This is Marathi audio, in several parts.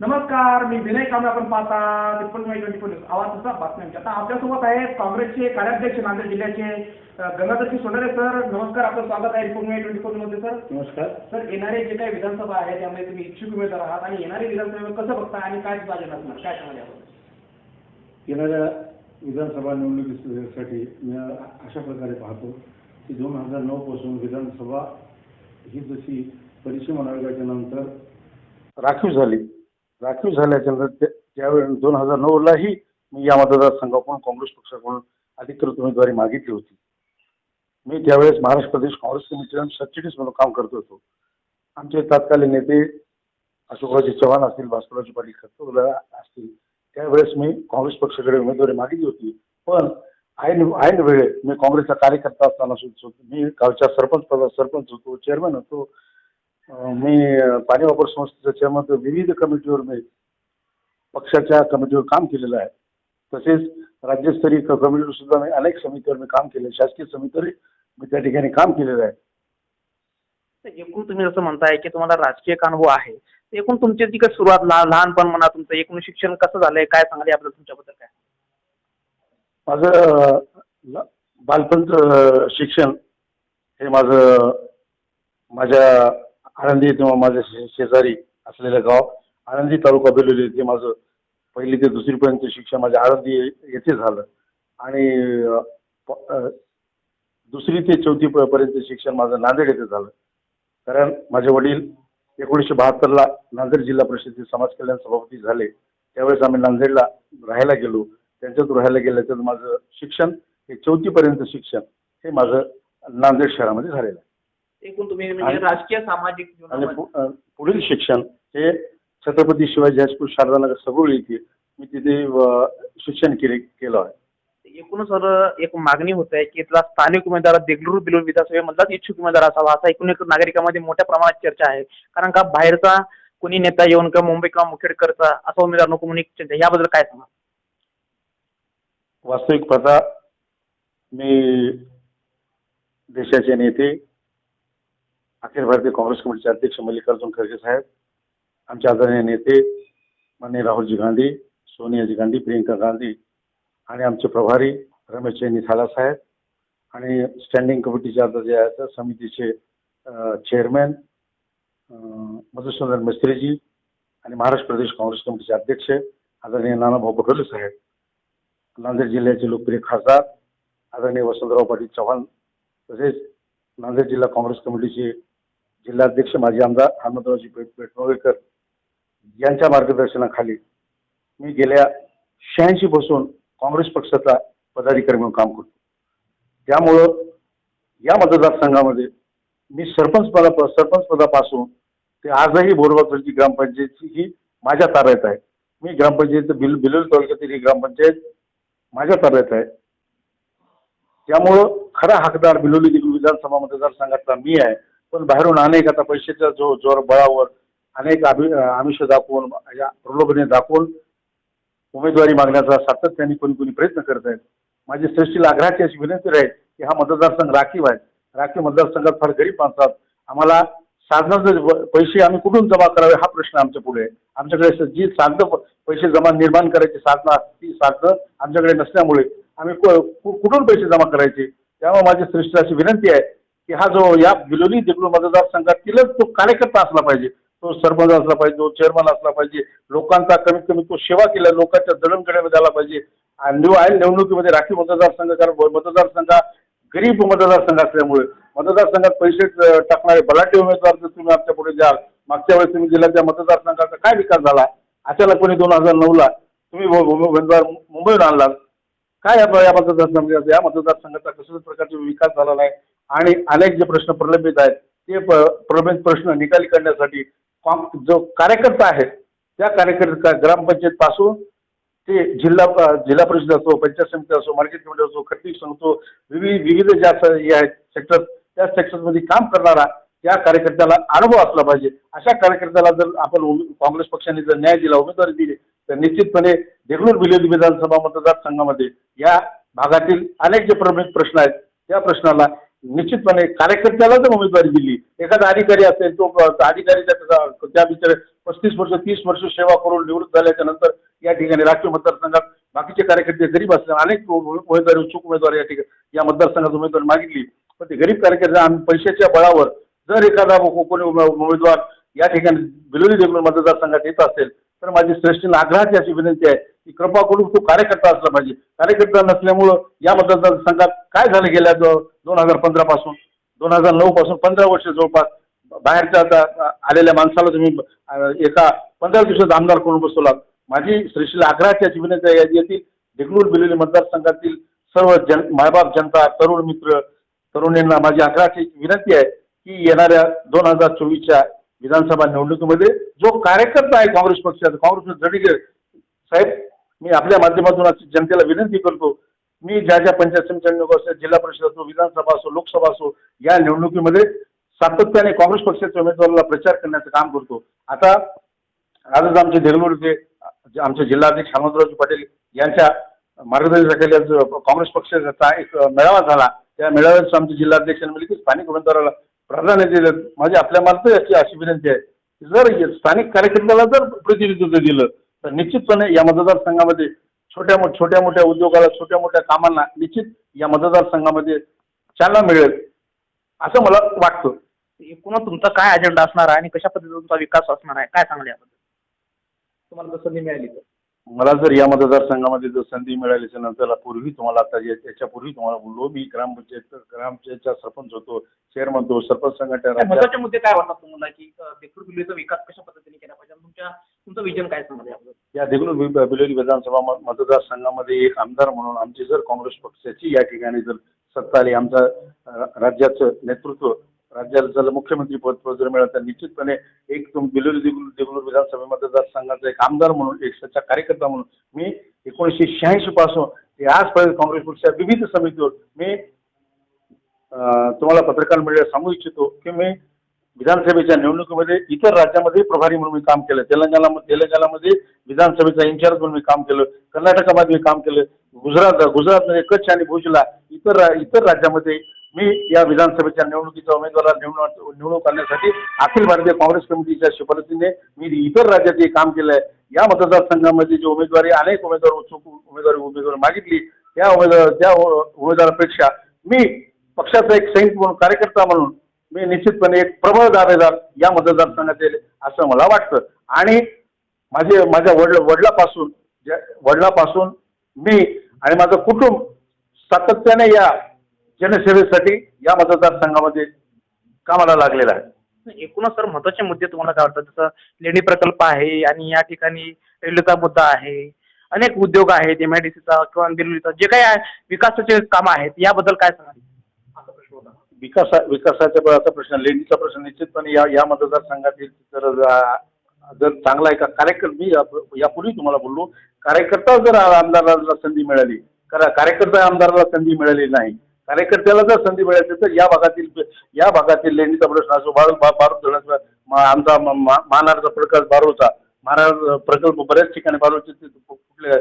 नमस्कार मी विनय कांबळे आपण पाहता ट्रिपल नाईन ट्वेंटी फोर आवाज तसा बातम्यांच्या आता आपल्यासोबत आहेत काँग्रेसचे कार्याध्यक्ष नांदेड जिल्ह्याचे गंगाधरजी सोनारे सर. नमस्कार आपलं स्वागत आहे ट्रिपल नाईन ट्वेंटी फोरमध्ये सर. नमस्कार. सर येणारे जे काही विधानसभा आहे त्यामध्ये तुम्ही इच्छुक उमेदवार आहात. आणि येणारे विधानसभेवर कसं बघता आणि काय अजेंडा असणार? काय सांगाल यावर येणाऱ्या विधानसभा निवडणुकीसाठी मी अशा प्रकारे पाहतो की दोन हजार नऊ पासून विधानसभा ही जशी परिसीमा आयोगाच्या नंतर राखीव झाली. राखीव झाल्याच्यानंतर त्या- त्यावेळी दोन हजार नऊ लाही मी या मतदारसंघाकडून काँग्रेस पक्षाकडून अधिकृत उमेदवारी मागितली होती. मी त्यावेळेस महाराष्ट्र प्रदेश काँग्रेस कमिटीला सबसिडीज म्हणून काम करत होतो. आमचे तत्कालीन नेते अशोकरावजी चव्हाण असतील भास्कररावजी पाटील खतोला असतील त्यावेळेस मी काँग्रेस पक्षाकडे उमेदवारी मागितली होती. पण ऐन ऐन वेळे मी काँग्रेसचा कार्यकर्ता असताना सुद्धा मी गावच्या सरपंच पदा सरपंच होतो चेअरमॅन होतो मी पाणी वापर संस्थेचा चेअरमन होतो विविध कमिटीवर मी पक्षाच्या कमिटीवर काम केलेलं आहे. तसेच राज्यस्तरीय कमिटीवर सुद्धा मी अनेक समितीवर मी काम केले शासकीय समितीवर मी त्या ठिकाणी काम केलेलं आहे. तर एकूण तुम्ही जसं म्हणताय की तुम्हाला राजकीय अनुभव आहे. एकूण तुमची काही सुरुवात लहान लहानपण म्हणा तुमचं एकूण शिक्षण कसं झालंय काय सांगाल याबद्दल तुमच्याबद्दल काय? माझं बालपणचं शिक्षण हे माझं माझ्या आळंदी किंवा माझ्या शे- शेजारी असलेलं गाव आळंदी तालुका बेलोली येथे माझं पहिली ते दुसरीपर्यंत शिक्षण माझ्या आळंदी येथे झालं. आणि प- दुसरी ते चौथी प- पर्यंत शिक्षण माझं नांदेड येथे झालं. कारण माझे वडील एकोणीसशे बहात्तरला नांदेड जिल्हा परिषदेचे समाज कल्याण सभापती झाले. त्यावेळेस आम्ही नांदेडला राहायला गेलो. त्यांच्यात राहायला गेल्याचं माझं शिक्षण हे चौथीपर्यंत शिक्षण हे माझं नांदेड शहरामध्ये झालेलं आहे. एकूण तुम्ही म्हणजे आणि- राजकीय सामाजिक आणि जीवनामध्ये. पु- अं, पुढील शिक्षण हे छत्रपती शिवाजी हायस्कूल शारदानगर सगळी येथे मी तिथे अं, शिक्षण केले केलं आहे. एकूण सर एक मागणी होत आहे की इथला स्थानिक उमेदवार देगलूर बिलूर विधानसभेमधलाच इच्छुक उमेदवार असावा असा एकूण एक नागरिकांमध्ये मोठ्या प्रमाणात चर्चा आहे. कारण का बाहेरचा कोणी नेता येऊन किंवा मुंबई किंवा मुखेडकरचा असा उमेदवार नको म्हणून एक चर्चा आहे. याबद्दल काय सांगा? वास्तविक पाहता मी देशाचे नेते अखिल भारतीय काँग्रेस कमिटीचे अध्यक्ष मल्लिकार्जुन खरगे साहेब आमचे आदरणीय नेते माननीय राहुलजी गांधी सोनियाजी गांधी प्रियंका गांधी आणि आमचे प्रभारी रमेश निथाला साहेब आणि स्टँडिंग कमिटीचे आता जे आहेत समितीचे चेअरमॅन मधुसूदन मिस्त्रीजी आणि महाराष्ट्र प्रदेश काँग्रेस कमिटीचे अध्यक्ष आदरणीय नानाभाऊ पटोले साहेब. नांदेड जिल्ह्याचे लोकप्रिय खासदार आदरणीय वसंतराव पाटील चव्हाण तसेच नांदेड जिल्हा काँग्रेस कमिटीचे जिल्हाध्यक्ष माजी आमदार हनुमंतरावजी पेट यांच्या मार्गदर्शनाखाली मी गेल्या शहाऐंशी पासून काँग्रेस पक्षाचा पदाधिकारी म्हणून काम करतो. त्यामुळं या मतदारसंघामध्ये मी सरपंच पदा सरपंच पदापासून ते आजही बोरबाकरची ग्रामपंचायतची ही माझ्या ताब्यात आहे. मी ग्रामपंचायत बिल बिलोली तालुक्यातील ही ग्रामपंचायत माझ्या ताब्यात आहे. त्यामुळं खरा हकदार बिलोली विधानसभा मतदारसंघातला मी आहे. पण बाहेरून अनेक आता पैशाच्या जो जोर बळावर अनेक आमि आमिष दाखवून या प्रलोभने दाखवून उमेदवारी मागण्याचा सातत्याने कोणी कोणी प्रयत्न करत आहेत. माझी श्रेष्ठीला आग्रहाची अशी विनंती राहील की हा मतदारसंघ राखीव आहे. राखीव मतदारसंघात फार गरीब माणसात आम्हाला साधनाचे पैसे आम्ही कुठून जमा करावे हा प्रश्न आमच्या पुढे आहे. आमच्याकडे जी साधनं प- पैसे जमा निर्माण करायची साधनं ती साधनं आमच्याकडे नसल्यामुळे आम्ही कुठून पैसे जमा करायचे? त्यामुळे माझी श्रेष्ठ अशी विनंती आहे की हा जो या बिलोली देगलूर मतदारसंघातीलच तो कार्यकर्ता असला पाहिजे तो सरपंच असला पाहिजे तो चेअरमन असला पाहिजे लोकांचा कमीत कमी तो सेवा केल्या लोकांच्या दडमकड्यामध्ये झाला पाहिजे. आणि निव आहे निवडणुकीमध्ये राखीव मतदारसंघ कारण मतदारसंघ गरीब मतदारसंघ असल्यामुळे मतदारसंघात पैसे टाकणारे बलाटे उमेदवार जर तुम्ही आमच्या पुढे द्याल मागच्या वेळेस तुम्ही दिला त्या मतदारसंघाचा काय विकास झाला? अचानकपणे दोन हजार नऊला तुम्ही उमेदवार मुंबईहून आणलात. काय या या मतदारसंघाचा या मतदारसंघाचा कशाच प्रकारचा विकास झाला नाही. आणि अनेक जे प्रश्न प्रलंबित आहेत ते प- प्रलंबित प्रश्न निकाली करण्यासाठी जो कार्यकर्ता आहे त्या कार्यकर्ता ग्रामपंचायत पासून ते जिल्हा जिल्हा परिषद असो पंचायत समिती असो मार्केट कमिटी असो खरेदी सांगतो विविध विविध ज्या हे आहेत सेक्टर त्या सेक्टरमध्ये काम करणारा त्या कार्यकर्त्याला अनुभव असला पाहिजे. अशा कार्यकर्त्याला जर आपण उमे- काँग्रेस पक्षाने जर न्याय दिला उमेदवारी दिली तर निश्चितपणे देगलूर विलेज विधानसभा मतदारसंघामध्ये या भागातील अनेक जे प्रमुख प्रश्न आहेत त्या प्रश्नाला निश्चितपणे कार्यकर्त्याला उमेदवारी दिली एखादा अधिकारी असेल तो अधिकारी त्या त्या बिचारे पस्तीस वर्ष तीस वर्ष सेवा करून निवृत्त झाल्याच्यानंतर या ठिकाणी राष्ट्रीय मतदारसंघात बाकीचे कार्यकर्ते गरीब असले अनेक उमेदवार उत्सुक उमेदवार या ठिकाणी या मतदारसंघात उमेदवार मागितली. पण ते गरीब कार्यकर्ते आम्ही पैशाच्या बळावर जर एखादा कोणी उमेदवार या ठिकाणी बिलोली देगलूर मतदारसंघात येत असेल तर माझी श्रेष्ठीला आग्रहाची अशी विनंती आहे की कृपा करून तो कार्यकर्ता असला पाहिजे. कार्यकर्ता नसल्यामुळं या मतदारसंघात काय झालं गेल्या दोन हजार पंधरा पासून? दोन हजार नऊ पासून पंधरा वर्ष जवळपास बाहेरच्या आता आलेल्या माणसाला तुम्ही एका पंधरा दिवसात आमदार करून बसवलात माझी श्रेष्ठीला आग्रहाच्या जीवनाच्या विनंती आहे येथील बिलोली मतदारसंघातील सर्व जन मायबाप जनता तरुण मित्र तरुणींना माझी आग्रहाची विनंती आहे की येणाऱ्या दोन हजार चोवीसच्या विधानसभा निवडणुकीमध्ये जो कार्यकर्ता आहे काँग्रेस पक्षाचा काँग्रेस जडीगे साहेब मी आपल्या माध्यमातून जनतेला विनंती करतो मी ज्या ज्या पंचायत समित्या निवडणूक असो जिल्हा परिषद असो विधानसभा असो लोकसभा असो या निवडणुकीमध्ये सातत्याने काँग्रेस पक्षाच्या उमेदवाराला प्रचार करण्याचं काम करतो. आता आजच आमचे देगलूरचे जे आमचे जिल्हाध्यक्ष हनुमंतरावजी पाटील यांच्या मार्गदर्शनाखाली काँग्रेस पक्षाचा एक मेळावा झाला. त्या मेळाव्यात आमचे जिल्हाध्यक्षांनी म्हणजे की स्थानिक उमेदवाराला प्राधान्य दिलं. माझी आपल्या मार्फत अशी अशी विनंती आहे जर स्थानिक कार्यकर्त्याला जर प्रतिनिधित्व दिलं तर निश्चितपणे या मतदारसंघामध्ये छोट्या छोट्या मोठ्या उद्योगाला छोट्या मोठ्या कामांना निश्चित या मतदारसंघामध्ये चालना मिळेल असं मला वाटतं. एकूणच तुमचा काय अजेंडा असणार आहे आणि कशा पद्धतीचा तुमचा विकास असणार आहे? काय सांगाल याबद्दल? तुम्हाला जर संधी मिळाली तर. मला जर या मतदारसंघामध्ये जर संधी मिळाल्याच्या नंतर पूर्वी तुम्हाला आता याच्यापूर्वी तुम्हाला बोललो मी ग्रामपंचायत ग्रामपंचायतचा सरपंच होतो चेअरमन होतो सरपंच संघटना महत्त्वाचे मुद्दे काय वाटतात तुम्हाला की बिलोलीचा विकास कशा पद्धतीने केला पाहिजे? तुमच्या तुमचं विजन काय याबद्दल? या वि- बिलोली विधानसभा मतदारसंघामध्ये एक आमदार म्हणून आमची जर काँग्रेस पक्षाची या ठिकाणी जर सत्ता आली आमचा राज्याचं नेतृत्व राज्याला जर मुख्यमंत्री पद पद जर मिळालं तर निश्चितपणे एक तुम बिलोली देगलूर देगलूर विधानसभा मतदारसंघाचा एक आमदार म्हणून एक सच्चा कार्यकर्ता म्हणून मी एकोणीसशे शहाऐंशी पासून ते आजपर्यंत काँग्रेस पक्षाच्या विविध समितीवर मी तुम्हाला पत्रकार मंडळाला सांगू इच्छितो की मी विधानसभेच्या निवडणुकीमध्ये इतर राज्यामध्ये प्रभारी म्हणून मी काम केलं. तेलंगणा तेलंगणामध्ये विधानसभेचा इन्चार्ज म्हणून मी काम केलं. कर्नाटकामध्ये मी काम केलं. गुजरात गुजरातमध्ये कच्छ आणि भुजला इतर इतर राज्यामध्ये मी या विधानसभेच्या निवडणुकीच्या उमेदवाराला निवडणूक निवडणूक करण्यासाठी अखिल भारतीय काँग्रेस कमिटीच्या शिफारसीने मी इतर राज्यातही काम केलं आहे या मतदारसंघामध्ये जे उमेदवारी अनेक उमेदवार उत्सुक उमेदवारी उमेदवार मागितली त्या उमेदवार त्या उमेदवारापेक्षा मी पक्षाचा एक सैनिक म्हणून कार्यकर्ता म्हणून मी निश्चितपणे एक प्रबळ दावेदार या मतदारसंघात येईल असं मला वाटतं. आणि माझे माझ्या वडील वडिलापासून ज्या वडिलापासून मी आणि माझं कुटुंब सातत्याने या जनसेवेसाठी या मतदारसंघामध्ये कामाला लागलेलं आहे. एकूणच सर महत्त्वाचे मुद्दे तुम्हाला काय वाटतात? जसं लेणी प्रकल्प आहे आणि या ठिकाणी रेल्वेचा मुद्दा आहे अनेक उद्योग आहेत एम आय डी सीचा किंवा दिल्लीचा जे काही आहे, विकासाचे कामं आहेत याबद्दल काय सांगाल? विकासा विकासाच्या बळाचा प्रश्न लेडीचा प्रश्न निश्चितपणे या या मतदारसंघातील जर जर चांगला एका कार्यकर्ता मी यापूर्वी तुम्हाला बोललो कार्यकर्ता जर आमदाराला संधी मिळाली करा कार्यकर्ता आमदाराला संधी मिळाली नाही कार्यकर्त्याला जर संधी मिळायची तर या भागातील या भागातील लेणीचा प्रश्न असो बारू बा- बारूद धरणाचा आमचा मानारचा महानारचा प्रकल्प बारूचा महाराज प्रकल्प बऱ्याच ठिकाणी बारूचे ते कुठले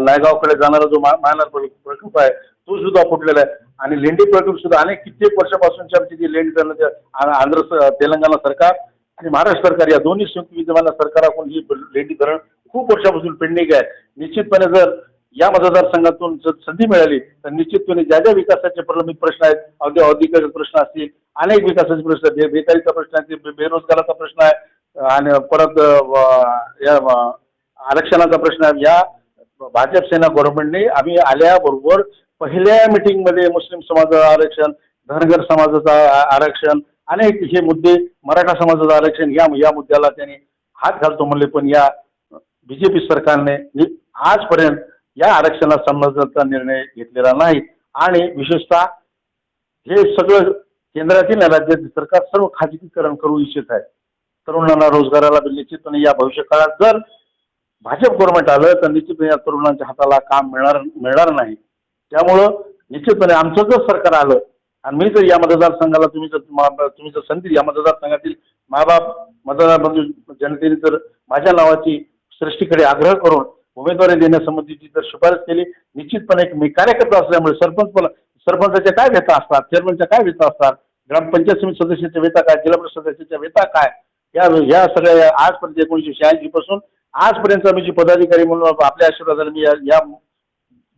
नायगावकडे जाणारा जो महानार प्र- प्रकल्प आहे तो सुद्धा फुटलेला आहे. आणि लेंडी प्रकल्प सुद्धा अनेक कित्येक वर्षापासूनची आमची जी लेंडी धरणाच्या आंध्र तेलंगणा सरकार आणि महाराष्ट्र सरकार या दोन्ही संयुक्त विद्यमान सरकाराकडून ही लेंडी धरण खूप वर्षापासून पेंडिंग आहे. निश्चितपणे जर या मतदारसंघातून जर संधी मिळाली तर निश्चितपणे ज्या ज्या विकासाचे प्रलंबित प्रश्न आहेत अगदी औद्योगिक प्रश्न असतील अनेक विकासाचे प्रश्न आहेत बे- बेकारीचा प्रश्न आहे बेरोजगाराचा प्रश्न आहे आणि परत या आरक्षणाचा प्रश्न आहे. या भाजप सेना गव्हर्नमेंटने आम्ही आल्याबरोबर पहिल्या मिटिंगमध्ये मुस्लिम समाजाचं आरक्षण धनगर समाजाचं आरक्षण अनेक हे मुद्दे मराठा समाजाचं आरक्षण या या मुद्द्याला त्यांनी हात घालतो म्हणले. पण या बीजेपी सरकारने आजपर्यंत या आरक्षणाला संबंधाचा निर्णय घेतलेला नाही. आणि विशेषतः हे सगळं केंद्रातील आणि राज्यातील सरकार सर्व खाजगीकरण करू इच्छित आहे. तरुणांना रोजगाराला निश्चितपणे या भविष्य काळात जर भाजप गव्हर्नमेंट आलं तर निश्चितपणे या तरुणांच्या हाताला काम मिळणार मिळणार नाही. त्यामुळं निश्चितपणे आमचं जर सरकार आलं आणि मी जर या मतदारसंघाला तुम्ही जर तुम्ही जर संधी या मतदारसंघातील मायबाप मतदार बंधू जनतेने जर माझ्या नावाची सृष्टीकडे आग्रह करून उमेदवारी देण्यासंबंधीची जर शिफारस केली निश्चितपणे एक मी कार्यकर्ता असल्यामुळे सरपंच पण सरपंचाच्या काय व्यथा असतात? चेअरमनच्या काय व्यथा असतात? ग्रामपंचायत समिती सदस्याच्या व्यथा काय? जिल्हा परिषद सदस्याच्या व्यथा काय? या या सगळ्या आजपर्यंत एकोणीसशे शहाऐंशी पासून आजपर्यंत आम्ही जी पदाधिकारी म्हणून आपल्या आशीर्वादाने मी या या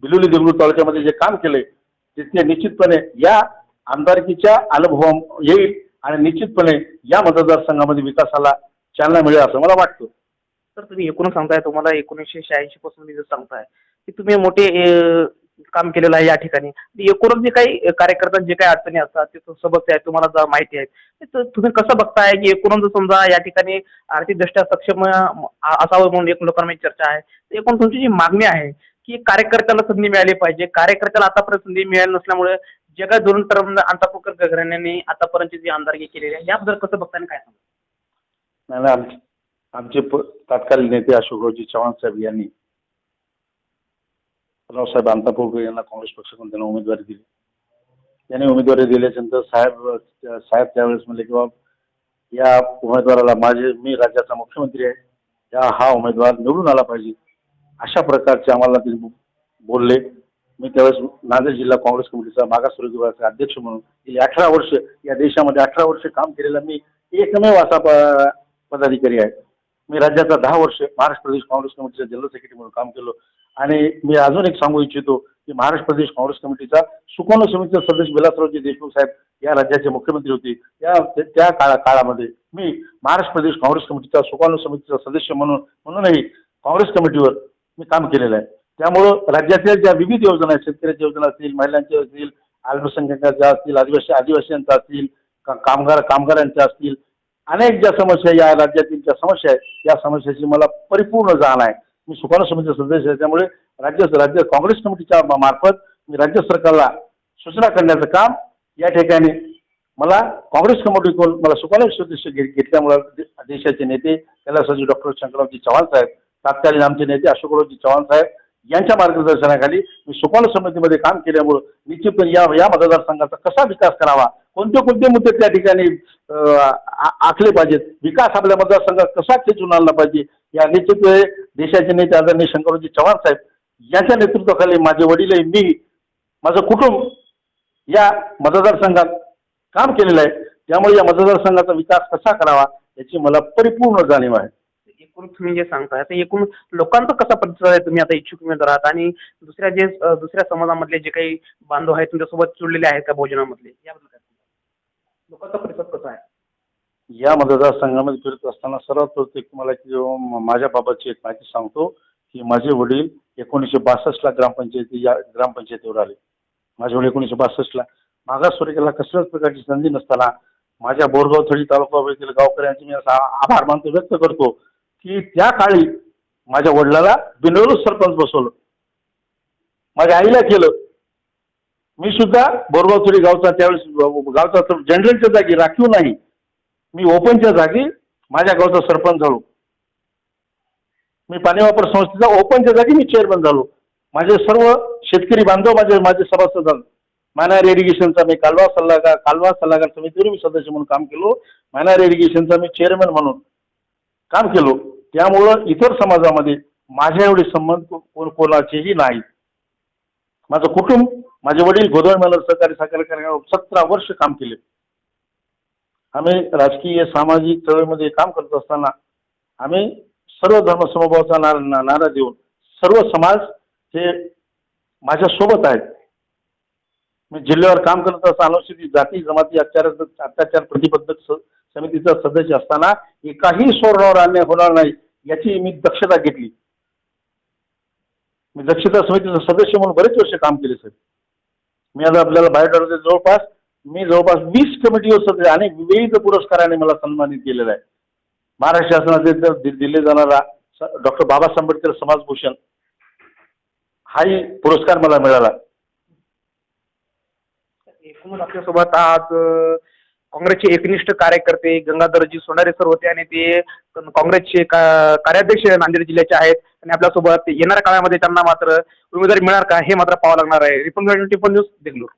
बिलोली देगलूर तालुक्यामध्ये जे काम केले ते निश्चितपणे या आमदारकीच्या अनुभव येईल आणि निश्चितपणे या मतदारसंघामध्ये विकासाला चालना मिळेल असं मला वाटतं. तर तुम्ही एकूण सांगताय तुम्हाला एकोणीसशे शहाऐंशी पासून मी जर सांगताय की तुम्ही मोठे अं, काम केलेलं आहे या ठिकाणी. एकूणच जे काही अं, कार्यकर्त्यांचे जे काही अडचणी असतात ते समस्या आहेत तुम्हाला जर माहिती आहे तुम्ही कसं बघताय की एकूणच जर समजा या ठिकाणी आर्थिकदृष्ट्या सक्षम अं, आ- असावं म्हणून एक लोकांमध्ये चर्चा आहे तर एकूण तुमची जी मागणी आहे की कार्यकर्त्याला संधी मिळाली पाहिजे. कार्यकर्त्याला आतापर्यंत संधी मिळाली नसल्यामुळे जगात काही दोन टर्म अंतापूरकर घराण्याने आतापर्यंत जी आमदारकी केलेली आहे याबद्दल कसं बघताय आणि काय सांगता नाही नाही, आमचे प तत्कालीन नेते अशोकरावजी चव्हाण साहेब यांनी रावसाहेब अंतापूरकर यांना काँग्रेस पक्षाकडून त्यांना उमेदवारी दिली. त्यांनी उमेदवारी दिल्याच्यानंतर साहेब साहेब त्यावेळेस म्हणले की बाबा या उमेदवाराला माझे मी राज्याचा मुख्यमंत्री आहे. या हा उमेदवार निवडून आला पाहिजे. अशा प्रकारचे आम्हाला ते बोलले. मी त्यावेळेस नांदेड जिल्हा काँग्रेस कमिटीचा मागासवर्गीय विभागाचा अध्यक्ष म्हणून गेली अठरा वर्ष या देशामध्ये अठरा वर्ष काम केलेला मी एकमेव असा पदाधिकारी आहे. मी राज्याचा दहा वर्ष महाराष्ट्र प्रदेश काँग्रेस कमिटीचा जनरल सेक्रेटरी म्हणून काम केलं. आणि मी अजून एक सांगू इच्छितो की महाराष्ट्र प्रदेश काँग्रेस कमिटीचा सुकवण समितीचा सदस्य विलासरावजी देशमुख साहेब या राज्याचे मुख्यमंत्री होते. या त्या काळा काळामध्ये मी महाराष्ट्र प्रदेश काँग्रेस कमिटीचा सुकवण समितीचा सदस्य म्हणून म्हणूनही काँग्रेस कमिटीवर मी काम केलेलं आहे. त्यामुळं राज्यातल्या ज्या विविध योजना आहेत शेतकऱ्याच्या योजना असतील महिलांच्या असतील अल्पसंख्याकांच्या असतील आदिवासी आदिवासींच्या असतील का- कामगार कामगारांच्या असतील अनेक ज्या समस्या या राज्यातील ज्या समस्या आहेत. या समस्याची मला परिपूर्ण जाण आहे. मी सुकाणू समितीचा सदस्य आहे. त्यामुळे राज्य राज्य काँग्रेस कमिटीच्या मार्फत मी राज्य सरकारला सूचना करण्याचं काम या ठिकाणी मला काँग्रेस कमिटीकडून मला सुकाणू सदस्य घे- देशाचे नेते कैलासजी डॉक्टर शंकररावजी चव्हाण साहेब तात्कालीन आमचे नेते अशोकरावजी चव्हाण साहेब यांच्या मार्गदर्शनाखाली मी सुकाणू समितीमध्ये काम केल्यामुळं निश्चितपणे या या मतदारसंघाचा कसा विकास करावा? कोणते कोणते मुद्दे त्या ठिकाणी आ- आखले पाहिजेत? विकास आपल्या मतदारसंघात कसा खेचून आणला पाहिजे? या निश्चित देशाचे नेते आदरणीय शंकरजी चव्हाण साहेब यांच्या नेतृत्वाखाली माझे वडील मी माझं कुटुंब या मतदारसंघात काम केलेलं आहे. त्यामुळे या मतदारसंघाचा विकास कसा करावा याची मला परिपूर्ण जाणीव आहे. एकूण तुम्ही जे सांगताय तर एकूण लोकांचा कसा प्रतिसाद आहे तुम्ही आता इच्छुक उमेदवार आहात? आणि दुसऱ्या जे दुसऱ्या समाजामधले जे काही बांधव आहेत तुमच्यासोबत जुळलेले आहेत का भोजनामधले? याबद्दल काय लोकांचा प्रतिसाद कसा आहे? या मतदारसंघामध्ये फिरत असताना सर्वात प्रत्येक तुम्हाला की माझ्या बाबतची एक माहिती सांगतो की माझे वडील एकोणीसशे बासष्टला ग्रामपंचायती या ग्रामपंचायतीवर आले. माझे वडील एकोणीसशे बासष्टला मागासवर्गीयाला कसल्याच प्रकारची संधी नसताना माझ्या बोरगाव थळी तालुका गावकऱ्यांचे मी असा आभार मानतो व्यक्त करतो. की त्या काळी माझ्या वडिलाला बिनविरोध सरपंच बसवलं. माझ्या आईला केलं. मी सुद्धा बोरगाव गावचा त्यावेळेस गावचा जनरलच्या जागी राखीव नाही. मी ओपनच्या जागी माझ्या गावचा सरपंच झालो. मी पाणी वापर संस्थेचा ओपनच्या जागी मी चेअरमन झालो. माझे सर्व शेतकरी बांधव माझे माझे सभासद मायनार इरिगेशनचा मी कालवा सल्लागार कालवा सल्लागार समितीवर मी सदस्य म्हणून काम केलो. मायनार इरिगेशनचा मी चेअरमन म्हणून काम केलो. त्यामुळं इतर समाजामध्ये माझ्या एवढे संबंध कोण कोणाचेही नाहीत माझं कुटुंब माझे वडील गोदळ मेलर सहकारी साखर कारखान्यावर सतरा वर्ष काम केले. आम्ही राजकीय सामाजिक चळवळीमध्ये काम करत असताना आम्ही सर्व धर्म समभावाचा नारा नारा देऊन सर्व समाज हे माझ्या सोबत आहेत. मी जिल्ह्यावर काम करत असताना अनुसूचित जाती जमाती अत्याचार अत्याचार प्रतिबंधक समितीचा सदस्य असताना एकाही स्वर्णावर अन्याय होणार नाही याची मी दक्षता घेतली. मी दक्षता समितीचा सदस्य म्हणून बरेच वर्ष काम केले सर मी आता आपल्याला बायोडाटाचे जवळपास मी जवळपास वीस कमिटीवर सदस्य आणि विविध पुरस्काराने मला सन्मानित केलेला आहे. महाराष्ट्र शासनाचे दिले जाणारा डॉक्टर बाबासाहेब आंबेडकर समाजभूषण हाही पुरस्कार मला मिळाला. एकूणच आपल्यासोबत आज काँग्रेसचे एकनिष्ठ कार्यकर्ते गंगाधरजी सोनारे सर होते आणि ते काँग्रेसचे कार्याध्यक्ष नांदेड जिल्ह्याचे आहेत. आणि आपल्यासोबत येणाऱ्या काळामध्ये त्यांना मात्र उमेदवारी मिळणार का हे मात्र पाहावं लागणार आहे. रिपन न्यूज बेंगलोर.